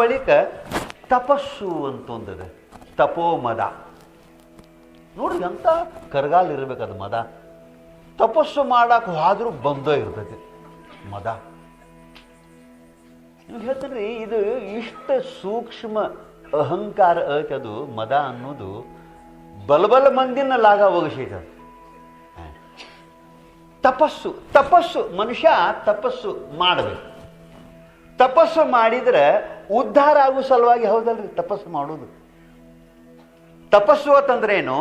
ಬಳಿಕ ತಪಸ್ಸು ಅಂತ ಒಂದಿದೆ ತಪೋ ಮದ. ನೋಡಿ ಎಂತ ಕರಗಾಲ ಇರ್ಬೇಕದು ಮದ. ತಪಸ್ಸು ಮಾಡಕ್ಕೆ ಹೋದ್ರೂ ಬಂದೇ ಇರ್ತೈತಿ. ಮದ. ನೀವು ಹೇಳ್ತೀನಿ, ಇದು ಇಷ್ಟ ಸೂಕ್ಷ್ಮ ಅಹಂಕಾರ ಅದು, ಮದ ಅನ್ನೋದು ಬಲಬಲ ಮಂದಿನ ಲಾಗ ಹೋಗಿಸೈತ ತಪಸ್ಸು ತಪಸ್ಸು, ಮನುಷ್ಯ ತಪಸ್ಸು ಮಾಡಬೇಕು. ತಪಸ್ಸು ಮಾಡಿದರೆ ಉದ್ಧಾರ ಆಗುವ ಸಲುವಾಗಿ ಹೌದಲ್ರಿ, ತಪಸ್ಸು ಮಾಡೋದು. ತಪಸ್ಸು ಅಂತಂದ್ರೇನು?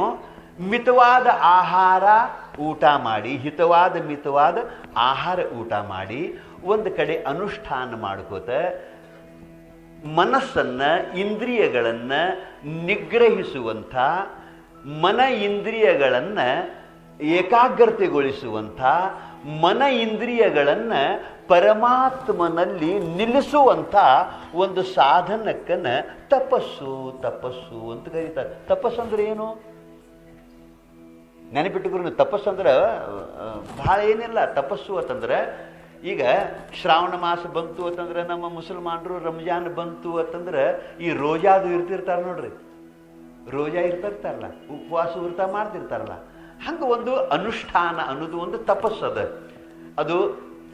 ಮಿತವಾದ ಆಹಾರ ಊಟ ಮಾಡಿ, ಹಿತವಾದ ಮಿತವಾದ ಆಹಾರ ಊಟ ಮಾಡಿ, ಒಂದು ಕಡೆ ಅನುಷ್ಠಾನ ಮಾಡ್ಕೋತ ಮನಸ್ಸನ್ನ, ಇಂದ್ರಿಯಗಳನ್ನ ನಿಗ್ರಹಿಸುವಂಥ, ಮನ ಇಂದ್ರಿಯಗಳನ್ನ ಏಕಾಗ್ರತೆಗೊಳಿಸುವಂಥ ಮನ ಇಂದ್ರಿಯಗಳನ್ನ ಪರಮಾತ್ಮನಲ್ಲಿ ನಿಲ್ಲಿಸುವಂಥ ಒಂದು ಸಾಧನಕ್ಕನ್ನ ತಪಸ್ಸು ತಪಸ್ಸು ಅಂತ ಕರೀತಾರೆ. ತಪಸ್ಸು ಅಂದ್ರೆ ಏನು? ನೆನಪಿಟ್ಟುಕೊಂಡು ತಪಸ್ಸು ಅಂದ್ರೆ ಬಹಳ ಏನಿಲ್ಲ. ತಪಸ್ಸು ಅಂತಂದ್ರೆ, ಈಗ ಶ್ರಾವಣ ಮಾಸ ಬಂತು ಅಂತಂದ್ರೆ ನಮ್ಮ ಮುಸಲ್ಮಾನರು, ರಂಜಾನ್ ಬಂತು ಅಂತಂದ್ರೆ ಈ ರೋಜಾದು ಇರ್ತಿರ್ತಾರೆ ನೋಡ್ರಿ. ರೋಜಾ ಇರ್ತಿರ್ತಾರಲ್ಲ, ಉಪವಾಸ ಇರ್ತಾ ಮಾಡ್ತಿರ್ತಾರಲ್ಲ. ಹಂಗೆ ಒಂದು ಅನುಷ್ಠಾನ ಅನ್ನೋದು ಒಂದು ತಪಸ್ಸು ಅದ.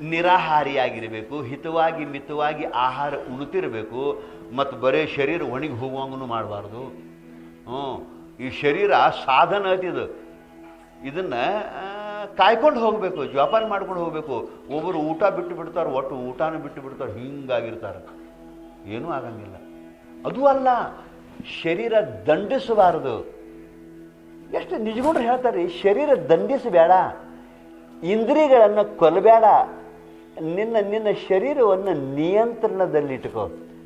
ನಿರಾಹಾರಿಯಾಗಿರಬೇಕು, ಹಿತವಾಗಿ ಮಿತವಾಗಿ ಆಹಾರ ಉಣುತಿರಬೇಕು, ಮತ್ತು ಬರೀ ಶರೀರ ಒಣಗಿ ಹೋಗುವಂಗೂ ಮಾಡಬಾರ್ದು. ಹ್ಞೂ, ಈ ಶರೀರ ಸಾಧನ ಇದನ್ನ ಇದನ್ನು ಕಾಯ್ಕೊಂಡು ಹೋಗಬೇಕು, ಜೋಪಾನ ಮಾಡ್ಕೊಂಡು ಹೋಗಬೇಕು. ಒಬ್ಬರು ಊಟ ಬಿಟ್ಟು ಬಿಡ್ತಾರೆ, ಒಟ್ಟು ಊಟನೂ ಬಿಟ್ಟು ಬಿಡ್ತಾರೆ, ಹಿಂಗಾಗಿರ್ತಾರೆ. ಏನೂ ಆಗಂಗಿಲ್ಲ. ಅದು ಅಲ್ಲ, ಶರೀರ ದಂಡಿಸಬಾರದು. ಎಷ್ಟು ನಿಜಗೊಂಡ್ರೆ ಹೇಳ್ತಾರೆ ಶರೀರ ದಂಡಿಸಬೇಡ, ಇಂದ್ರಿಯಗಳನ್ನು ಕೊಲ್ಲಬೇಡ, ನಿನ್ನ ನಿನ್ನ ಶರೀರವನ್ನು ನಿಯಂತ್ರಣದಲ್ಲಿಟ್ಕೋ.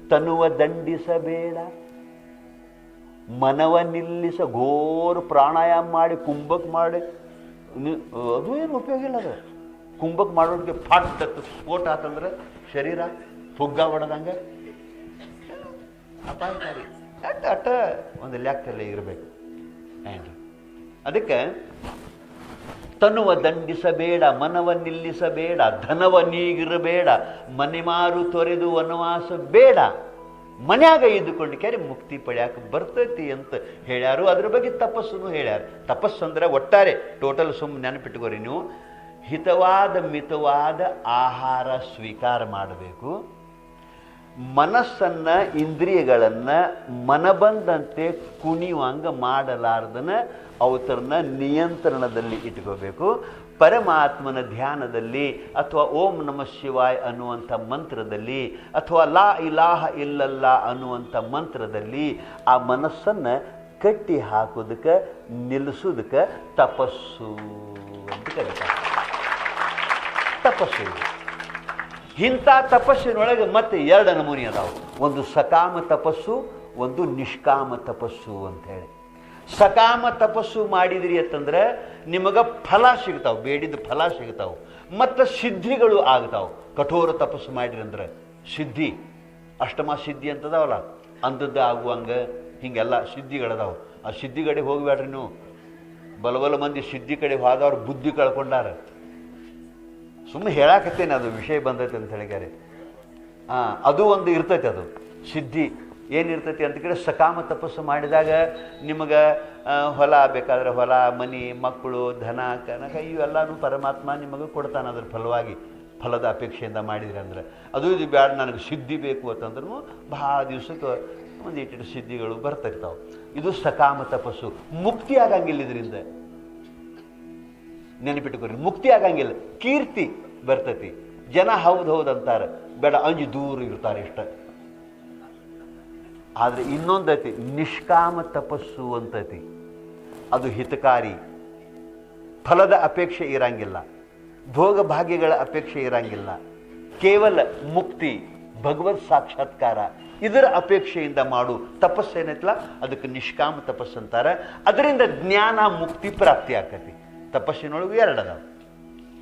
ತನುವ ದಂಡಿಸಬೇಡ. ಮನವ ನಿಲ್ಲಿಸ, ಘೋರ ಪ್ರಾಣಾಯಾಮ ಮಾಡಿ, ಕುಂಭಕ್ ಮಾಡಿ ಅದು ಏನು ಉಪಯೋಗ ಇಲ್ಲ ಅದು. ಕುಂಭಕ್ ಮಾಡೋದಕ್ಕೆ ಫಾಟ್ ಸ್ಫೋಟ ಆತಂದ್ರೆ ಶರೀರ ಫುಗ್ಗ ಹೊಡೆದಂಗೆ ಅಪಾಯಕಾರಿ. ಅಟ್ಟ ಅಟ್ಟ ಒಂದು ಲೆಕ್ಕದಲ್ಲಿ ಇರಬೇಕು. ಏನ್ರಿ ಅದಕ್ಕೆ ತನುವ ದಂಡಿಸಬೇಡ, ಮನವ ನಿಲ್ಲಿಸಬೇಡ, ಧನವ ನೀಗಿರಬೇಡ ಮನೆ ಮಾರು ತೊರೆದು ವನವಾಸ ಬೇಡ. ಮನ್ಯಾಗ ಇದ್ದುಕೊಂಡು ಕ್ಯಾರಿ ಮುಕ್ತಿ ಪಡೆಯಕ್ಕೆ ಬರ್ತೈತಿ ಅಂತ ಹೇಳ್ಯಾರು. ಅದ್ರ ಬಗ್ಗೆ ತಪಸ್ಸನ್ನು ಹೇಳ್ಯಾರು. ತಪಸ್ಸು ಅಂದ್ರೆ ಒಟ್ಟಾರೆ ಟೋಟಲ್ ಸುಮ್ಮನೆ ನೆನಪಿಟ್ಕೋರಿ ನೀವು. ಹಿತವಾದ ಮಿತವಾದ ಆಹಾರ ಸ್ವೀಕಾರ ಮಾಡಬೇಕು. ಮನಸ್ಸನ್ನ, ಇಂದ್ರಿಯಗಳನ್ನ ಮನಬಂದಂತೆ ಕುಣಿಯುವಂಗ ಮಾಡಲಾರ್ದನ ಅವತರನ್ನ ನಿಯಂತ್ರಣದಲ್ಲಿ ಇಟ್ಕೋಬೇಕು ಪರಮಾತ್ಮನ ಧ್ಯಾನದಲ್ಲಿ ಅಥವಾ ಓಂ ನಮ ಶಿವಾಯ್ ಅನ್ನುವಂಥ ಮಂತ್ರದಲ್ಲಿ ಅಥವಾ ಲಾ ಇಲಾಹ ಇಲ್ಲಲ್ಲ ಅನ್ನುವಂಥ ಮಂತ್ರದಲ್ಲಿ ಆ ಮನಸ್ಸನ್ನು ಕಟ್ಟಿ ಹಾಕೋದಕ್ಕೆ, ನಿಲ್ಲಿಸೋದಕ್ಕೆ ತಪಸ್ಸು ಅಂತ ಕರೀತಾರೆ ತಪಸ್ಸು. ಇಂಥ ತಪಸ್ಸಿನೊಳಗೆ ಮತ್ತೆ ಎರಡು ನಮೂನಿ ಅದಾವು. ಒಂದು ಸಕಾಮ ತಪಸ್ಸು, ಒಂದು ನಿಷ್ಕಾಮ ತಪಸ್ಸು ಅಂತ ಹೇಳಿ ಸಕಾಮ ತಪಸ್ಸು ಮಾಡಿದ್ರಿ ಅಂತಂದ್ರೆ ನಿಮಗೆ ಫಲ ಸಿಗ್ತಾವೆ, ಬೇಡಿದ ಫಲ ಸಿಗ್ತಾವೆ. ಮತ್ತು ಸಿದ್ಧಿಗಳು ಆಗ್ತಾವೆ. ಕಠೋರ ತಪಸ್ಸು ಮಾಡಿರಿ ಅಂದ್ರೆ ಸಿದ್ಧಿ, ಅಷ್ಟಮ ಸಿದ್ಧಿ ಅಂತದಾವಲ್ಲ? ಅಂಧದ್ದು ಆಗುವಂಗ ಹಿಂಗೆಲ್ಲ ಸಿದ್ಧಿಗಳದಾವೆ. ಆ ಸಿದ್ಧಿ ಕಡೆ ಹೋಗ್ಬೇಡ್ರಿ ನೀವು. ಬಲಬಲ ಮಂದಿ ಸಿದ್ಧಿ ಕಡೆ ಹೋದವ್ರು ಬುದ್ಧಿ ಕಳ್ಕೊಂಡಾರ. ಸುಮ್ಮನೆ ಹೇಳಾಕತ್ತೇನೆ, ಅದು ವಿಷಯ ಬಂದೈತೆ ಅಂತ ಹೇಳಿದ್ದಾರೆ ಹಾಂ ಅದು ಒಂದು ಇರ್ತೈತೆ ಅದು. ಸಿದ್ಧಿ ಏನಿರ್ತೈತಿ ಅಂತ ಕೇಳಿ ಸಕಾಮ ತಪಸ್ಸು ಮಾಡಿದಾಗ ನಿಮಗೆ ಹೊಲ ಬೇಕಾದ್ರೆ ಹೊಲ, ಮನಿ, ಮಕ್ಕಳು, ಧನ ಕನಕ ಇವೆಲ್ಲನೂ ಪರಮಾತ್ಮ ನಿಮಗೆ ಕೊಡ್ತಾನೆ ಅದ್ರ ಫಲವಾಗಿ. ಫಲದ ಅಪೇಕ್ಷೆಯಿಂದ ಮಾಡಿದ್ರೆ ಅಂದ್ರೆ. ಅದು ಇದು ಬ್ಯಾಡ, ನನಗೆ ಸಿದ್ಧಿ ಬೇಕು ಅಂತಂದ್ರೂ ಭಾಳ ದಿವಸಕ್ಕೆ ಒಂದು ಇಟ್ಟಿಟ್ಟು ಸಿದ್ಧಿಗಳು ಬರ್ತಿರ್ತಾವೆ. ಇದು ಸಕಾಮ ತಪಸ್ಸು. ಮುಕ್ತಿ ಆಗಂಗಿಲ್ಲ ಇದರಿಂದ. ನೆನಪಿಟ್ಟುಕೊರಿ ಮುಕ್ತಿ ಆಗಂಗಿಲ್ಲ. ಕೀರ್ತಿ ಬರ್ತತಿ. ಜನ ಹೌದು ಹೌದು ಅಂತಾರೆ. ಬೇಡ, ಅಂಜು ದೂರ ಇರ್ತಾರೆ ಇಷ್ಟ. ಆದ್ರೆ ಇನ್ನೊಂದೈತಿ ನಿಷ್ಕಾಮ ತಪಸ್ಸು ಅಂತೈತಿ. ಅದು ಹಿತಕಾರಿ. ಫಲದ ಅಪೇಕ್ಷೆ ಇರಂಗಿಲ್ಲ. ಭೋಗ ಭಾಗ್ಯಗಳ ಅಪೇಕ್ಷೆ ಇರಂಗಿಲ್ಲ. ಕೇವಲ ಮುಕ್ತಿ ಭಗವತ್ ಸಾಕ್ಷಾತ್ಕಾರ, ಇದರ ಅಪೇಕ್ಷೆಯಿಂದ ಮಾಡು. ತಪಸ್ಸೇನೈತಲ್ಲ ಅದಕ್ಕೆ ನಿಷ್ಕಾಮ ತಪಸ್ಸು ಅಂತಾರೆ. ಅದರಿಂದ ಜ್ಞಾನ ಮುಕ್ತಿ ಪ್ರಾಪ್ತಿ ಆಕತಿ ತಪಸ್ಸಿನೊಳಗೂ ಎರಡು ಅದಾವ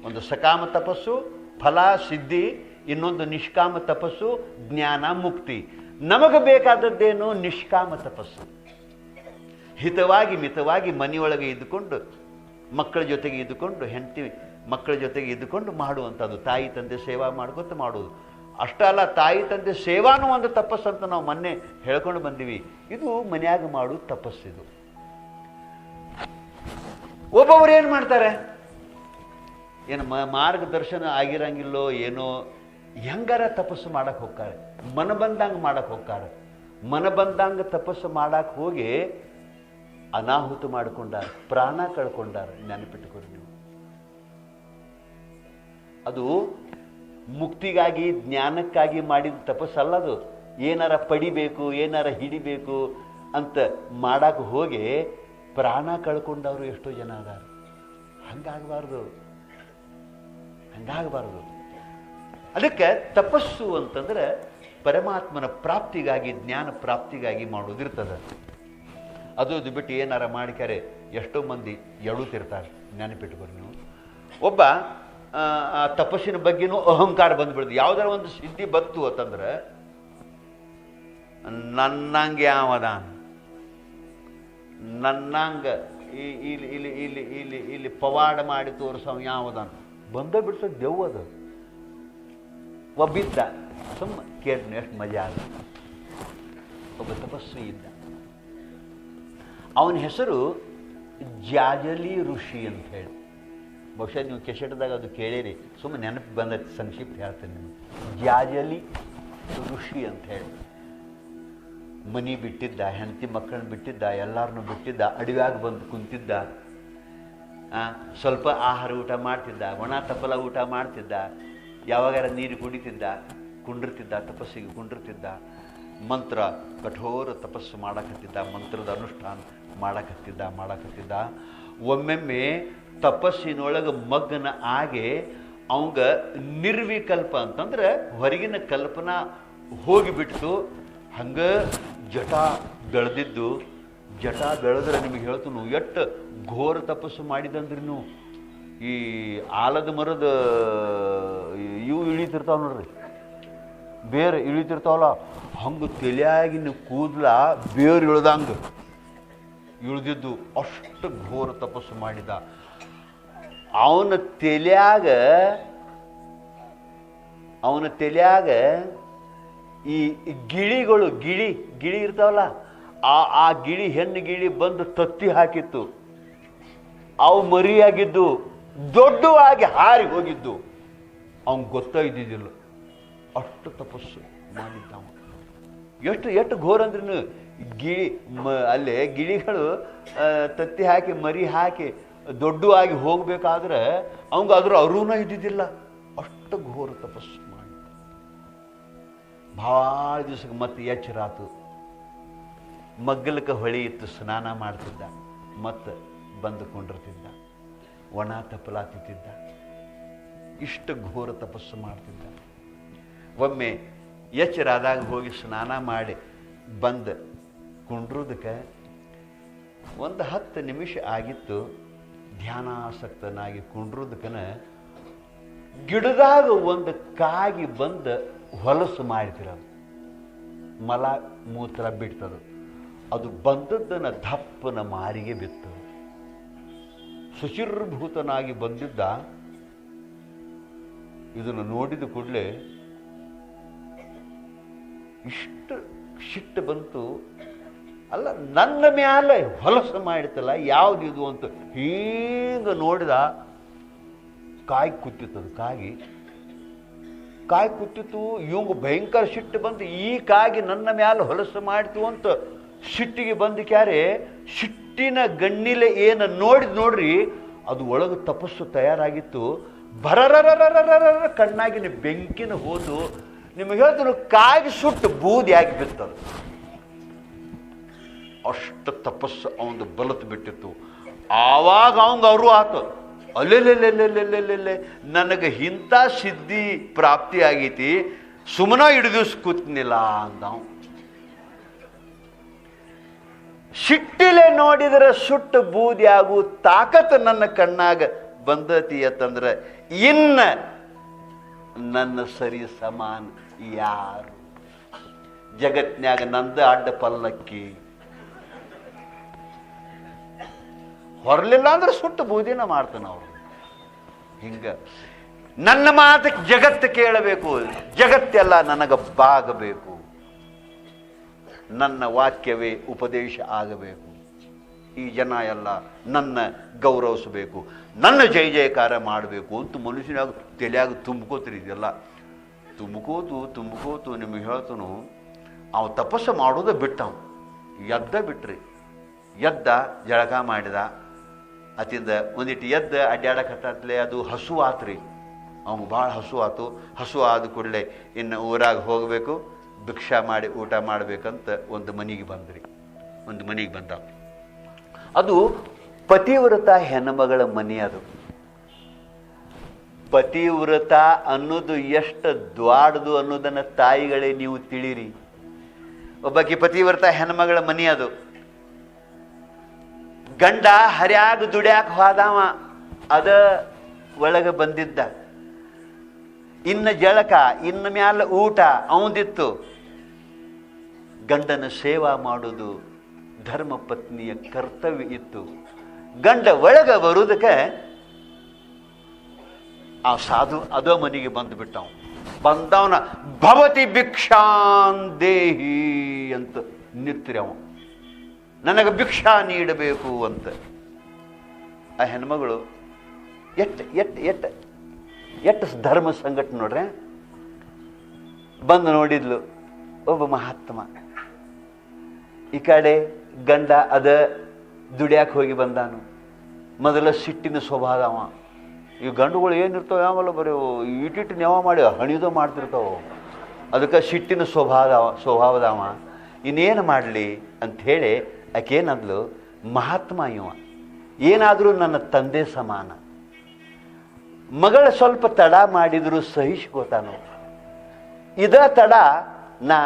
ಒಂದು ಸಕಾಮ ತಪಸ್ಸು, ಫಲ, ಸಿದ್ಧಿ, ಇನ್ನೊಂದು ನಿಷ್ಕಾಮ ತಪಸ್ಸು, ಜ್ಞಾನ, ಮುಕ್ತಿ. ನಮಗೆ ಬೇಕಾದದ್ದೇನು? ನಿಷ್ಕಾಮ ತಪಸ್ಸು. ಹಿತವಾಗಿ, ಮಿತವಾಗಿ ಮನೆಯೊಳಗೆ ಇದ್ದುಕೊಂಡು, ಮಕ್ಕಳ ಜೊತೆಗೆ ಇದ್ದುಕೊಂಡು, ಹೆಂಡತಿ ಮಕ್ಕಳ ಜೊತೆಗೆ ಇದ್ದುಕೊಂಡು ಮಾಡುವಂಥದ್ದು, ತಾಯಿ ತಂದೆ ಸೇವಾ ಮಾಡ್ಕೊತ ಮಾಡೋದು ಅಷ್ಟಲ್ಲ ತಾಯಿ ತಂದೆ ಸೇವಾನು ಒಂದು ತಪಸ್ಸು ಅಂತ ನಾವು ಮೊನ್ನೆ ಹೇಳ್ಕೊಂಡು ಬಂದೀವಿ. ಇದು ಮನೆಯಾಗ ಮಾಡು ತಪಸ್ಸಿದು. ಒಬ್ಬೊಬ್ರು ಏನು ಮಾಡ್ತಾರೆ? ಏನು ಮಾರ್ಗದರ್ಶನ ಆಗಿರಂಗಿಲ್ಲೋ ಏನೋ, ಹೆಂಗಾರ ತಪಸ್ಸು ಮಾಡಕ್ಕೆ ಹೋಗ್ತಾರೆ. ಮನ ಬಂದಂಗೆ ಮಾಡಕ್ಕೆ ಹೋಗ್ತಾರೆ. ಮನ ಬಂದಂಗೆ ತಪಸ್ಸು ಮಾಡಕ್ಕೆ ಹೋಗಿ ಅನಾಹುತ ಮಾಡಿಕೊಂಡಾರ, ಪ್ರಾಣ ಕಳ್ಕೊಂಡಾರ ನೆನಪಿಟ್ಟುಕೊಂಡು ನೀವು. ಅದು ಮುಕ್ತಿಗಾಗಿ, ಜ್ಞಾನಕ್ಕಾಗಿ ಮಾಡಿದ ತಪಸ್ಸಲ್ಲ ಅದು. ಏನಾರ ಪಡಿಬೇಕು, ಏನಾರ ಹಿಡಿಬೇಕು ಅಂತ ಮಾಡಕ್ಕೆ ಹೋಗಿ ಪ್ರಾಣ ಕಳ್ಕೊಂಡವರು ಎಷ್ಟೋ ಜನ ಅದಾರ. ಹಂಗಾಗಬಾರ್ದು. ಹಂಗಾಗಬಾರ್ದು. ಅದಕ್ಕೆ ತಪಸ್ಸು ಅಂತಂದ್ರೆ ಪರಮಾತ್ಮನ ಪ್ರಾಪ್ತಿಗಾಗಿ ಜ್ಞಾನ ಪ್ರಾಪ್ತಿಗಾಗಿ ಮಾಡೋದಿರ್ತದೆ. ಅದು ಇದು ಬಿಟ್ಟು ಏನಾರ ಮಾಡ್ಕ್ಯಾರೆ ಎಷ್ಟೋ ಮಂದಿ ಎಳುತ್ತಿರ್ತಾರೆ ನೆನಪಿಟ್ಕೊರಿ ನೀವು. ಒಬ್ಬ ಆ, ತಪಸ್ಸಿನ ಬಗ್ಗೆನೂ ಅಹಂಕಾರ ಬಂದ್ಬಿಡ್ದು ಯಾವ್ದಾರ ಒಂದು ಸಿದ್ಧಿ ಬತ್ತು ಅಂತಂದ್ರೆ ನನ್ನಂಗೆ ಯಾವದಾನ ನನ್ನಂಗ ಇಲ್ಲಿ ಇಲ್ಲಿ ಇಲ್ಲಿ ಇಲ್ಲಿ ಇಲ್ಲಿ ಪವಾಡ ಮಾಡಿ ತೋರಿಸೋ ಯಾವದಾನ? ಬಂದ ಬಿಡ್ಸೋ ದೆವ್ವದ ಒಬ್ಬಿದ್ದ. ಸುಮ್ಮ ಕೇಳ್ತೀನಿ, ಎಷ್ಟು ಮಜಾ ಅದ. ಒಬ್ಬ ತಪಸ್ವಿ ಇದ್ದ. ಅವನ ಹೆಸರು ಜಾಜಲಿ ಋಷಿ ಅಂತ ಹೇಳಿ. ಬಹುಶಃ ನೀವು ಕೆಸೆಟ್ದಾಗ ಅದು ಕೇಳಿರಿ. ಸುಮ್ಮನೆ ನೆನಪು ಬಂದ ಸಂಕ್ಷಿಪ್ತ ಹೇಳ್ತೇನೆ ನಿಮ್ಗೆ. ಜಾಜಲಿ ಋಷಿ ಅಂತ ಹೇಳಿ. ಮನಿ ಬಿಟ್ಟಿದ್ದ, ಹೆಂಡತಿ ಮಕ್ಕಳನ್ನ ಬಿಟ್ಟಿದ್ದ ಎಲ್ಲರನ್ನೂ ಬಿಟ್ಟಿದ್ದ, ಅಡವ್ಯಾಗ ಬಂದು ಕುಂತಿದ್ದ ಸ್ವಲ್ಪ ಆಹಾರ ಊಟ ಮಾಡ್ತಿದ್ದ, ಒಣ ತಪ್ಪಲ ಊಟ ಮಾಡ್ತಿದ್ದ, ಯಾವಾಗಾರ ನೀರು ಕುಡಿತಿದ್ದ, ಕುಂಡಿರ್ತಿದ್ದ, ತಪಸ್ಸಿಗೆ ಕುಂಡಿರ್ತಿದ್ದ, ಮಂತ್ರ ಕಠೋರ ತಪಸ್ಸು ಮಾಡಕತ್ತಿದ್ದ, ಮಂತ್ರದ ಅನುಷ್ಠಾನ ಮಾಡಕತ್ತಿದ್ದ ಮಾಡಕತ್ತಿದ್ದ. ಒಮ್ಮೆಮ್ಮೆ ತಪಸ್ಸಿನೊಳಗೆ ಮಗ್ನ ಆಗಿ ಅವಂಗ ನಿರ್ವಿಕಲ್ಪ ಅಂತಂದ್ರೆ ಹೊರಗಿನ ಕಲ್ಪನಾ ಹೋಗಿಬಿಡ್ತು ಹಂಗ ಜಟ ಬೆಳೆದಿದ್ದು ಜಟ ಬೆಳೆದ್ರೆ ನಿಮಗೆ ಹೇಳ್ತನು ಎಷ್ಟು ಘೋರ ತಪಸ್ಸು ಮಾಡಿದಂದ್ರೂ ಈ ಆಲದ ಮರದ ಇವು ಇಳಿತಿರ್ತಾವ ನೋಡ್ರಿ. ಬೇರೆ ಇಳಿತಿರ್ತಾವಲ್ಲ, ಹಂಗೆ ತಲೆಯಾಗಿನ ಕೂದಲ ಬೇರು ಇಳ್ದಂಗೆ. ಇಳಿದಿದ್ದು ಅಷ್ಟು ಘೋರ ತಪಸ್ಸು ಮಾಡಿದ. ಅವನ ತಲೆಯಾಗ ಅವನ ತಲೆಯಾಗ ಈ ಗಿಳಿಗಳು, ಗಿಳಿ ಗಿಳಿ ಇರ್ತಾವಲ್ಲ, ಆ ಆ ಗಿಳಿ, ಹೆಣ್ಣು ಗಿಳಿ ಬಂದು ತತ್ತಿ ಹಾಕಿತ್ತು. ಅವು ಮರಿಯಾಗಿದ್ದು, ದೊಡ್ಡವಾಗಿ ಹಾರಿ ಹೋಗಿದ್ದು. ಅವನ್ ಗೊತ್ತಾ ಇದ್ದಿದ್ದಿಲ್ಲ. ಅಷ್ಟು ತಪಸ್ಸು ಮಾಡಿದ್ದ ಎಷ್ಟು ಎಷ್ಟು ಘೋರ ಅಂದ್ರೂ ಗಿಳಿ, ಮ, ಅಲ್ಲೇ ಗಿಳಿಗಳು ತತ್ತಿ ಹಾಕಿ, ಮರಿ ಹಾಕಿ, ದೊಡ್ಡವಾಗಿ ಹೋಗ್ಬೇಕಾದ್ರೆ ಅವಂಗೆ ಅದ್ರ ಅರುಣ ಇದ್ದಿದ್ದಿಲ್ಲ. ಅಷ್ಟು ಘೋರ ತಪಸ್ಸು. ಭಾಳ ದಿವಸಕ್ಕೆ ಮತ್ತೆ ಎಚ್ಚರಾತು. ಮಗ್ಗಲಕ್ಕೆ ಹೊಳಿ ಇತ್ತು, ಸ್ನಾನ ಮಾಡ್ತಿದ್ದ, ಮತ್ತೆ ಬಂದು ಕೊಂಡಿರ್ತಿದ್ದ ಒಣ ತಪ್ಪಲ ತಿಂತಿದ್ದ ಇಷ್ಟು ಘೋರ ತಪಸ್ಸು ಮಾಡ್ತಿದ್ದ. ಒಮ್ಮೆ ಎಚ್ಚರಾದಾಗ ಹೋಗಿ ಸ್ನಾನ ಮಾಡಿ ಬಂದು ಕುಂಡ್ರುದಕ್ಕೆ ಒಂದು ಹತ್ತು ನಿಮಿಷ ಆಗಿತ್ತು, ಧ್ಯಾನಾಸಕ್ತನಾಗಿ ಕುಂಡ್ರದಕ್ಕನ ಗಿಡದಾಗ ಒಂದು ಕಾಗಿ ಬಂದು ಹೊಲಸು ಮಾಡ್ತಿರೋದು ಮಲ ಮೂತ್ರ ಬಿಡ್ತದ. ಅದು ಬಂದದ್ದನ್ನು ದಪ್ಪನ ಮಾರಿಗೆ ಬಿತ್ತು. ಸುಚಿರ್ಭೂತನಾಗಿ ಬಂದಿದ್ದ ಇದನ್ನು ನೋಡಿದ ಕೂಡಲೇ ಇಷ್ಟು ಸಿಟ್ಟು ಬಂತು. ಅಲ್ಲ, ನನ್ನ ಮ್ಯಾಲೆ ಹೊಲಸು ಮಾಡಿತಲ್ಲ ಯಾವುದು ಇದು ಅಂತ ಹೀಗೆ ನೋಡಿದ ಕಾಯಿ ಕುತ್ತಿತ್ತದು ಕಾಗಿ ಕಾಯಿ ಕುತ್ತಿತ್ತು ಇವಂಗ ಭಯಂಕರ ಸಿಟ್ಟು ಬಂದು, ಈ ಕಾಗಿ ನನ್ನ ಮ್ಯಾಲೆ ಹೊಲಸು ಮಾಡ್ತು ಅಂತ ಸಿಟ್ಟಿಗೆ ಬಂದು ಕ್ಯಾರೆ, ಸಿಟ್ಟಿನ ಗಣ್ಣಿಲೆ ಏನು ನೋಡಿದ್ ನೋಡ್ರಿ, ಅದು ಒಳಗೆ ತಪಸ್ಸು ತಯಾರಾಗಿತ್ತು. ಬರರರರರರ ಕಣ್ಣಾಗಿನ ಬೆಂಕಿನ ಹೋದು, ನಿಮಗೆ ಹೇಳಿದ್ರು ಕಾಗಿ ಸುಟ್ಟು ಬೂದಿಯಾಗಿ ಬಿತ್ತದು. ಅಷ್ಟು ತಪಸ್ಸು ಅವನು ಬಲತ್ ಬಿಟ್ಟಿತ್ತು. ಆವಾಗ ಅವಂಗ ಅವರು ಆತು. ಅಲ್ಲೆಲ್ಲೆಲ್ಲೆಲ್ಲೆಲ್ಲೆಲ್ಲೆಲ್ಲೆ ನನಗೆ ಇಂಥ ಸಿದ್ಧಿ ಪ್ರಾಪ್ತಿ ಆಗೈತಿ ಸುಮ್ಮನ ಹಿಡಿದು ಕೂತ್ನಿಲ್ಲ ಅಂದ ಸಿಟ್ಟಿಲೆ ನೋಡಿದರೆ ಸುಟ್ಟು ಬೂದಿ ಆಗು ತಾಕತ್ ನನ್ನ ಕಣ್ಣಾಗ ಬಂದತಿ ಅಂತಂದ್ರೆ, ಇನ್ನ ನನ್ನ ಸರಿ ಸಮಾನ ಯಾರು? ಜಗತ್ನ್ಯಾಗ ನಂದ ಅಡ್ಡ ಪಲ್ಲಕ್ಕಿ. ಹೊರಲಿಲ್ಲ ಅಂದ್ರೆ ಸುಟ್ಟು ಬೂದಿನ ಮಾಡ್ತಾನೆ ಅವರು ಹಿಂಗ. ನನ್ನ ಮಾತಕ್ಕೆ ಜಗತ್ತು ಕೇಳಬೇಕು. ಜಗತ್ತೆಲ್ಲ ನನಗೆ ಬಾಗಬೇಕು ನನ್ನ ವಾಕ್ಯವೇ ಉಪದೇಶ ಆಗಬೇಕು. ಈ ಜನ ಎಲ್ಲ ನನ್ನ ಗೌರವಿಸಬೇಕು. ನನ್ನ ಜಯ ಜಯಕಾರ ಮಾಡಬೇಕು ಅಂತ ಮನುಷ್ಯನಾಗ ತಲೆಯಾಗ ತುಂಬ್ಕೋತೀರಿ ಇದೆಲ್ಲ. ತುಂಬ್ಕೋತು ತುಂಬ್ಕೋತು, ನಿಮಗೆ ಹೇಳ್ತನು, ಅವ ತಪಸ್ಸು ಮಾಡೋದೇ ಬಿಟ್ಟವ. ಎದ್ದ ಬಿಟ್ರಿ. ಎದ್ದ ಜಳಕ ಮಾಡಿದ. ಅತಿಂದ ಒಂದಿಟ್ಟು ಎದ್ದು ಅಡ್ಡಾಡಕತ್ತಲೆ ಅದು ಹಸು ಆತ್ರಿ ಅವನು ಭಾಳ ಹಸು ಆತು ಹಸು ಆದ ಕೂಡಲೇ ಇನ್ನು ಊರಾಗ ಹೋಗಬೇಕು, ಭಿಕ್ಷಾ ಮಾಡಿ ಊಟ ಮಾಡಬೇಕಂತ ಒಂದು ಮನೆಗೆ ಬಂದ್ರಿ. ಒಂದು ಮನೆಗೆ ಬಂದ. ಅದು ಪತಿವ್ರತ ಹೆಣ್ಮಗಳ ಮನೆ ಅದು. ಪತಿವ್ರತ ಅನ್ನೋದು ಎಷ್ಟು ದ್ವಾಡದು ಅನ್ನೋದನ್ನು ತಾಯಿಗಳೇ ನೀವು ತಿಳಿರಿ. ಒಬ್ಬಾಕಿ ಪತಿವ್ರತ ಹೆಣ್ಮಗಳ ಮನೆ ಅದು. ಗಂಡ ಹರ್ಯಾಗ ದುಡ್ಯಾಕ ಹೋದವ, ಅದ ಒಳಗೆ ಬಂದಿದ್ದ. ಇನ್ನ ಜಳಕ, ಇನ್ನ ಮ್ಯಾಲ ಊಟ ಅವಂದಿತ್ತು. ಗಂಡನ ಸೇವಾ ಮಾಡುದು ಧರ್ಮ ಪತ್ನಿಯ ಕರ್ತವ್ಯ ಇತ್ತು. ಗಂಡ ಒಳಗ ಬರುವುದಕ್ಕೆ ಆ ಸಾಧು ಅದೋ ಮನೆಗೆ ಬಂದು ಬಿಟ್ಟವ ಬಂದವನ ಭವತಿ ಭಿಕ್ಷಾನ್ ದೇಹಿ ಅಂತ ನಿತ್ರಿ ನನಗೆ ಭಿಕ್ಷಾ ನೀಡಬೇಕು ಅಂತ. ಆ ಹೆಣ್ಮಗಳು, ಎಟ್ ಎಟ್ ಎಟ್ ಎಟ್ಟು ಧರ್ಮ ಸಂಘಟನೆ ನೋಡ್ರೆ? ಬಂದು ನೋಡಿದ್ಲು, ಒಬ್ಬ ಮಹಾತ್ಮ. ಈ ಕಡೆ ಗಂಡ ಅದ, ದುಡಿಯಾಕೆ ಹೋಗಿ ಬಂದಾನು. ಮೊದಲ ಸಿಟ್ಟಿನ ಸ್ವಭಾವ ಅವ. ಈ ಗಂಡುಗಳು ಏನಿರ್ತಾವ ಯಾವಲ್ಲ ಬರೀ, ಇಟ್ಟಿಟ್ಟು ನೆವ ಮಾಡಿ, ಹಣಿದು ಮಾಡ್ತಿರ್ತಾವ. ಅದಕ್ಕೆ ಸಿಟ್ಟಿನ ಸ್ವಭಾವ ಸ್ವಭಾವದವ ಇನ್ನೇನು ಮಾಡಲಿ ಅಂಥೇಳಿ ಆಕೇನಂದ್ಲು ಮಹಾತ್ಮ ಇವ. ಏನಾದರೂ ನನ್ನ ತಂದೆ ಸಮಾನ. ಮಗಳ ಸ್ವಲ್ಪ ತಡ ಮಾಡಿದ್ರು ಸಹಿಸ್ಕೋತಾನು ಇದ ತಡ ನಾ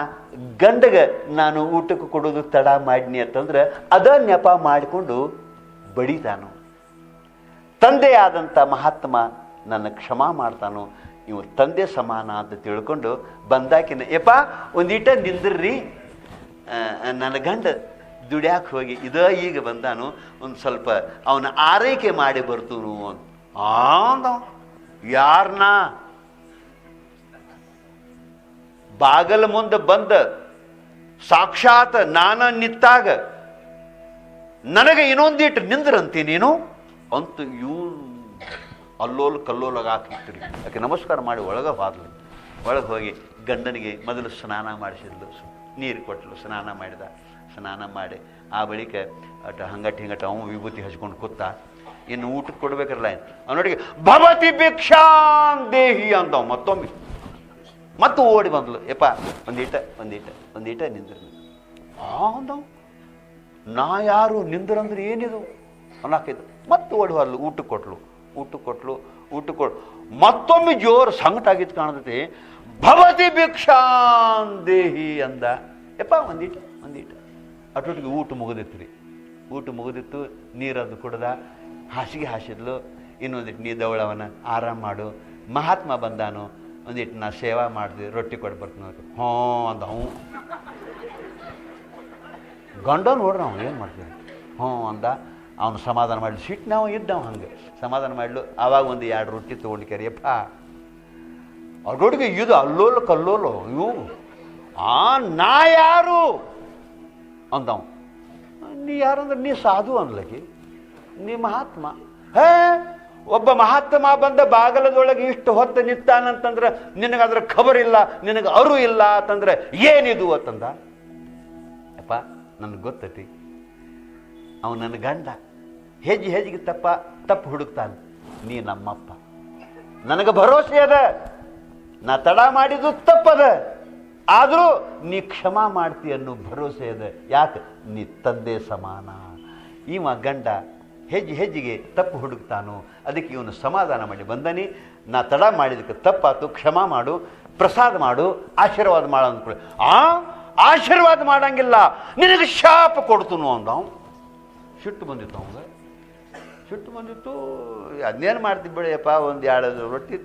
ಗಂಡಗ ನಾನು ಊಟಕ್ಕೆ ಕೊಡೋದು ತಡ ಮಾಡಿನಿ ಅಂತಂದ್ರೆ ಅದ ನೆಪ ಮಾಡಿಕೊಂಡು ಬಡಿತಾನು ತಂದೆಯಾದಂಥ ಮಹಾತ್ಮ ನನ್ನ ಕ್ಷಮಾ ಮಾಡ್ತಾನು ಇವು ತಂದೆ ಸಮಾನ ಅಂತ ತಿಳ್ಕೊಂಡು ಬಂದಾಕಿನ ಯಪ್ಪ ಒಂದೀಟ ನಿಂದ್ರಿ. ನನ್ನ ಗಂಡ ದುಡ್ಯಾಕ ಹೋಗಿ, ಇದ ಈಗ ಬಂದಾನು, ಒಂದು ಸ್ವಲ್ಪ ಅವನ ಆರೈಕೆ ಮಾಡಿ ಬರ್ತೂನು ಅಂತ. ಆಂದ ಯಾರನ್ನ ಬಾಗಲ ಮುಂದೆ ಬಂದ, ಸಾಕ್ಷಾತ್ ನಾನ ನಿತ್ತಾಗ, ನನಗೆ ಇನ್ನೊಂದಿಟ್ಟು ನಿಂದ್ರಂತಿ ನೀನು? ಅಂತ ಇವ್ ಅಲ್ಲೋಲ್ ಕಲ್ಲೋಲಾಗ ಹಾಕಿರ್ತೀರಿ ಯಾಕೆ ನಮಸ್ಕಾರ ಮಾಡಿ ಒಳಗೆ ಹೋದ್ಲು. ಒಳಗೆ ಹೋಗಿ ಗಂಡನಿಗೆ ಮೊದಲು ಸ್ನಾನ ಮಾಡಿಸಿದ್ಲು. ನೀರು ಕೊಟ್ಟಲು ಸ್ನಾನ ಮಾಡಿದ. ಸ್ನಾನ ಮಾಡಿ. ಆ ಬಳಿಕ ಅಟ ಹಂಗಟ್ ಹಿಂಗಟ ಅವ ವಿಭೂತಿ ಹಚ್ಕೊಂಡು ಕೂತ, ಇನ್ನು ಊಟಕ್ಕೆ ಕೊಡ್ಬೇಕಲ್ಲ ಅವನೊಟ್ಟಿಗೆ ಭವತಿ ಭಿಕ್ಷಾಂ ದೇಹಿ ಅಂತ ಮತ್ತೊಮ್ಮೆ. ಮತ್ತು ಓಡಿ ಬಂದ್ಲು. ಯಪ್ಪ ಒಂದೀಟ ಒಂದೀಟ ಒಂದೀಟ ನಿಂದ್ರು. ಅಂದವ್. ನಾ ಯಾರು ನಿಂದ್ರಂದ್ರೆ ಏನಿದು? ಅನ್ನಕಿದ್ದು ಮತ್ತೆ ಓಡಿ ಬರ್ಲು ಊಟಕ್ಕೆ ಕೊಟ್ಲು ಊಟಕ್ಕೆ ಕೊಟ್ಲು ಊಟಕ್ಕೆ ಕೊಟ್ಟು ಮತ್ತೊಮ್ಮೆ ಜೋರು ಸಂಕಟ ಆಗಿತ್ತು ಕಾಣತೈತಿ. ಭವತಿ ಭಿಕ್ಷಾಂ ದೇಹಿ ಅಂದ. ಯಪ್ಪ ಒಂದೀಟ ಒಂದೀಟ ಅಟೊಟ್ಟಿಗೆ ಊಟ ಮುಗಿದಿತ್ತು ರೀ ಊಟ ಮುಗಿದಿತ್ತು ನೀರದು ಕುಡ್ದ, ಹಾಸಿಗೆ ಹಾಸಿದ್ಲು. ಇನ್ನೊಂದಿಟ್ಟು ನೀ ದವಳವನ ಆರಾಮ ಮಾಡು. ಮಹಾತ್ಮ ಬಂದಾನು. ಒಂದಿಟ್ಟು ನಾ ಸೇವಾ ಮಾಡಿದೆ, ರೊಟ್ಟಿ ಕೊಟ್ಟು ಬರ್ತೀನಿ ಹ್ಞೂ ಅಂದ ಹ್ಞೂ ಗಂಡ ನೋಡ್ರಿ ಅವ್ನು ಏನು ಮಾಡ್ತೀನಿ ಹ್ಞೂ ಅಂದ. ಅವನು ಸಮಾಧಾನ ಮಾಡಲಿ. ಸಿಟ್ಟು ನಾವು ಇದ್ದವು ಹಂಗೆ. ಸಮಾಧಾನ ಮಾಡಲು. ಆವಾಗ ಒಂದು ಎರಡು ರೊಟ್ಟಿ ತೊಗೊಂಡು ಕರಿಯಪ್ಪ ಅಡೋಡಿಗೆ ಇದು ಅಲ್ಲೋಲು ಕಲ್ಲೋಲು. ಇವು. ಆ ನಾ ಯಾರು? ಅಂದವ. ನೀ ಯಾರಂದ್ರೆ ನೀ ಸಾಧು ಅನ್ಲಕಿ, ನೀ ಮಹಾತ್ಮ. ಹೇ, ಒಬ್ಬ ಮಹಾತ್ಮ ಬಂದ ಬಾಗಲದೊಳಗೆ ಇಷ್ಟು ಹೊತ್ತು ನಿಂತಾನಂತಂದ್ರೆ ನಿನಗದ್ರ ಖಬರ್ ಇಲ್ಲ ನಿನಗೆ ಅರು ಇಲ್ಲ ಅಂತಂದ್ರೆ ಏನಿದು ಅಂತಂದ? ಅಪ್ಪ, ನನಗೆ ಗೊತ್ತೈತಿ. ಅವನು ನನ್ನ ಗಂಡ ಹೆಜ್ಜೆ ಹೆಜ್ಜೆಗೆ ತಪ್ಪ, ತಪ್ಪು ಹುಡುಕ್ತಾನೆ. ನೀ ನಮ್ಮಪ್ಪ. ನನಗೆ ಭರವಸೆ ಅದ. ನಾ ತಡ ಮಾಡಿದ್ದು ತಪ್ಪದ. ಆದರೂ ನೀ ಕ್ಷಮ ಮಾಡ್ತಿ ಅನ್ನೋ ಭರವಸೆ ಇದೆ. ಯಾಕೆ? ನೀ ತಂದೆ ಸಮಾನ. ಇವ ಗಂಡ ಹೆಜ್ಜೆ ಹೆಜ್ಜೆಗೆ ತಪ್ಪು ಹುಡುಕ್ತಾನು. ಅದಕ್ಕೆ ಇವನು ಸಮಾಧಾನ ಮಾಡಿ ಬಂದನಿ. ನಾ ತಡ ಮಾಡಿದಕ್ಕೆ ತಪ್ಪಾತು, ಕ್ಷಮ ಮಾಡು, ಪ್ರಸಾದ ಮಾಡು, ಆಶೀರ್ವಾದ ಮಾಡು ಅಂದ್ಕೊಳ್ಳಿ ಆ? ಆಶೀರ್ವಾದ ಮಾಡಂಗಿಲ್ಲ. ನಿನಗೆ ಶಾಪ ಕೊಡ್ತನು ಅಂದ. ಸಿಟ್ಟು ಬಂದಿತ್ತು ಅವಂಗೆ. ಸಿಟ್ಟು ಬಂದಿತ್ತು. ಅದನ್ನೇನು ಮಾಡ್ತಿ ಬಿಡಿಯಪ್ಪ ಒಂದು ಎರಡು ರೊಟ್ಟಿ